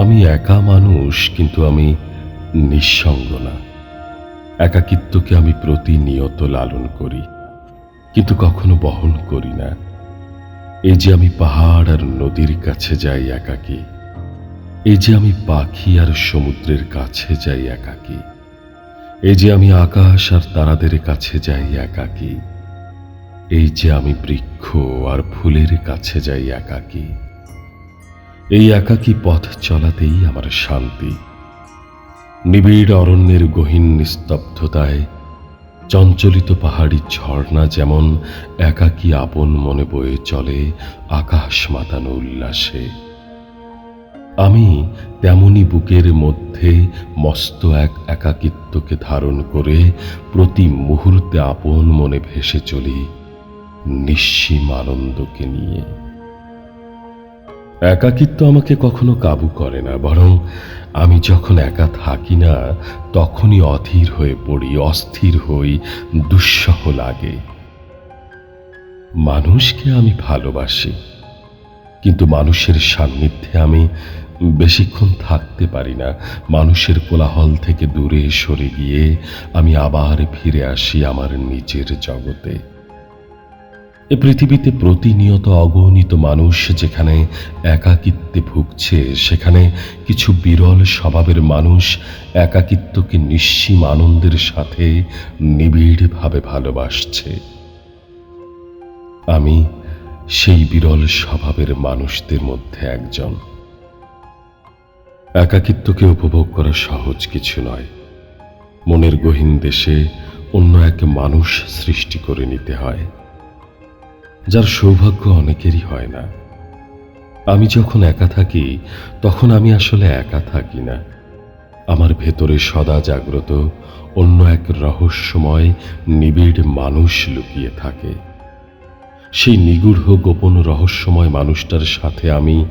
আমি একা মানুষ, কিন্তু আমি নিঃসঙ্গ না। একাকিত্বকে আমি প্রতিনিয়ত লালন করি, কিন্তু কখনো বহন করি না। এই যে আমি পাহাড় আর নদীর কাছে যাই একাকী, এই যে আমি পাখি আর সমুদ্রের কাছে যাই একাকী, এই যে আমি আকাশ আর তারাদের কাছে যাই একাকী, এই যে আমি বৃক্ষ আর ফুলের কাছে যাই একাকী। এই একাকী পথ চলাতেই আমার শান্তি। নিবিড় অরণ্যের গহীন নিস্তব্ধতায় চঞ্চলিত পাহাড়ি ঝর্ণা যেমন একাকী আপন মনে বয়ে চলে আকাশ মাতানো উল্লাসে। আমি তেমনি বুকের মধ্যে মস্ত এক একাকিত্বকে ধারণ করে প্রতি মুহূর্তে আপন মনে ভেসে চলি নিঃসীম আনন্দকে নিয়ে। একাকিত্ব আমাকে কখনো কাবু করে না, বরং আমি যখন একা থাকি না, তখনই অধীর হয়ে পড়ি, অস্থির হই, দুঃসহ লাগে। মানুষকে আমি ভালোবাসি, কিন্তু মানুষের সান্নিধ্যে আমি বেশিক্ষণ থাকতে পারি না। মানুষের কোলাহল থেকে দূরে সরে গিয়ে আমি আবার ফিরে আসি আমার নিজের জগতে। এ পৃথিবীতে প্রতিনিয়ত অগণিত মানুষ যেখানে একাকিত্বে ভুগছে, সেখানে কিছু বিরল স্বভাবের মানুষ একাকিত্বকে নিঃসীম আনন্দের সাথে নিবিড়ভাবে ভালোবাসছে। আমি সেই বিরল স্বভাবের মানুষদের মধ্যে একজন। একাকিত্বকে উপভোগ করা সহজ কিছু নয়। মনের গহীন দেশে অন্য এক মানুষ সৃষ্টি করে নিতে হয়। যার সৌভাগ্য অনেকেরই হয় না। আমি যখন একা থাকি, তখন আমি আসলে একা থাকি না। আমার ভেতরে সদা জাগ্রত অন্য এক রহস্যময়, নিবিড় মানুষ লুকিয়ে থাকে। সেই নিগূঢ় গোপন রহস্যময় মানুষটার সাথে আমি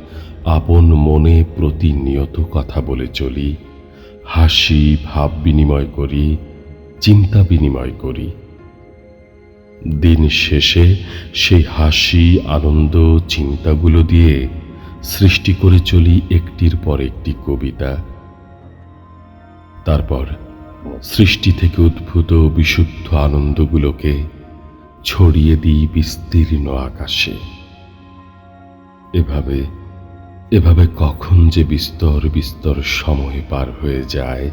আপন মনে প্রতিনিয়ত কথা বলে চলি, হাসি, ভাব বিনিময় করি, চিন্তা বিনিময় করি। দিন শেষে সেই হাসি, আনন্দ, চিন্তাগুলো দিয়ে সৃষ্টি করে চলি একটির পর একটি কবিতা। তারপর সৃষ্টি থেকে উদ্ভূত বিশুদ্ধ আনন্দগুলোকে ছড়িয়ে দিই বিস্তীর্ণ আকাশে। এভাবে এভাবে কখন যে বিস্তর বিস্তর সময় পার হয়ে যায়,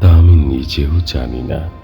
তা আমি নিজেও জানি না।